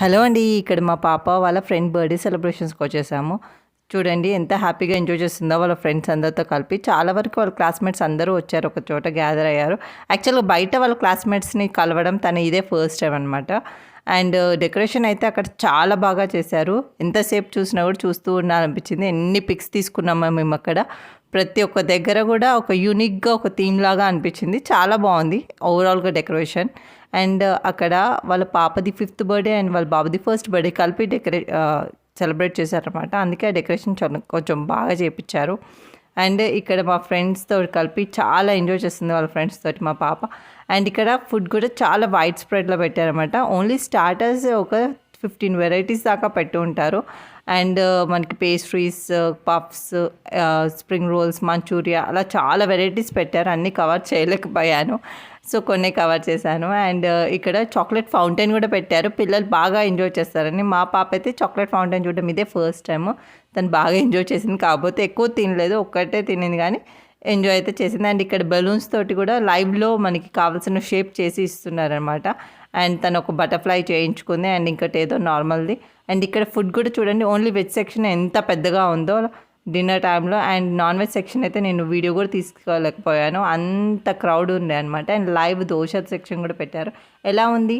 Hello అండి ఇక్కడ మా పాప వాళ్ళ ఫ్రెండ్ బర్త్డే సెలబ్రేషన్స్కి వచ్చేసాము. చూడండి ఎంత హ్యాపీగా ఎంజాయ్ చేస్తుందో వాళ్ళ ఫ్రెండ్స్ అందరితో కలిపి. చాలా వరకు వాళ్ళ క్లాస్మేట్స్ అందరూ వచ్చారు ఒక చోట గ్యాదర్ అయ్యారు. యాక్చువల్గా బయట వాళ్ళ క్లాస్మేట్స్ని కలవడం తన ఇదే ఫస్ట్ టైం అనమాట అండ్ డెకరేషన్ అయితే అక్కడ చాలా బాగా చేశారు. ఎంతసేపు చూసినా కూడా చూస్తూ ఉండాలనిపించింది. ఎన్ని పిక్స్ తీసుకున్నామో మేము అక్కడ. ప్రతి ఒక్క దగ్గర కూడా ఒక యూనిక్గా ఒక థీమ్ లాగా అనిపించింది. చాలా బాగుంది ఓవరాల్గా డెకరేషన్ అండ్ అక్కడ వాళ్ళ పాపది ఫిఫ్త్ బర్త్డే అండ్ వాళ్ళ బాబుది ఫస్ట్ బర్త్డే కలిపి డెకరే సెలబ్రేట్ చేశారనమాట అందుకే ఆ డెకరేషన్ కొంచెం బాగా చేయించారు అండ్ ఇక్కడ మా ఫ్రెండ్స్తో కలిపి చాలా ఎంజాయ్ చేస్తుంది వాళ్ళ ఫ్రెండ్స్ తోటి మా పాప. అండ్ ఇక్కడ ఫుడ్ కూడా చాలా వైడ్ స్ప్రెడ్లో పెట్టారనమాట ఓన్లీ స్టార్టర్స్ ఒక ఫిఫ్టీన్ వెరైటీస్ దాకా పెట్టి ఉంటారు. అండ్ uh, మనకి pastries puffs spring rolls Manchuria అలా చాలా వెరైటీస్ పెట్టారు. అన్నీ కవర్ చేయలేకపోయాను. సో కొన్ని కవర్ చేశాను. అండ్ uh, ఇక్కడ చాక్లెట్ ఫౌంటైన్ కూడా పెట్టారు. పిల్లలు బాగా ఎంజాయ్ చేస్తారని. మా పాప అయితే చాక్లెట్ ఫౌంటైన్ చూడడం ఇదే ఫస్ట్ టైం తను బాగా ఎంజాయ్ చేసింది. కాకపోతే ఎక్కువ తినలేదు. ఒక్కటే తినింది కానీ ఎంజాయ్ అయితే చేసింది. అండ్ ఇక్కడ బెలూన్స్ తోటి కూడా లైవ్లో మనకి కావాల్సిన షేప్ చేసి ఇస్తున్నారనమాట అండ్ తను ఒక బటర్ఫ్లై చేయించుకుంది అండ్ ఇంకటి ఏదో నార్మల్ది. అండ్ ఇక్కడ ఫుడ్ కూడా చూడండి ఓన్లీ వెజ్ సెక్షన్ ఎంత పెద్దగా ఉందో డిన్నర్ టైంలో. అండ్ నాన్ వెజ్ సెక్షన్ అయితే నేను వీడియో కూడా తీసుకోలేకపోయాను. అంత క్రౌడ్ ఉండే అనమాట అండ్ లైవ్ దోశ సెక్షన్ కూడా పెట్టారు. ఎలా ఉంది?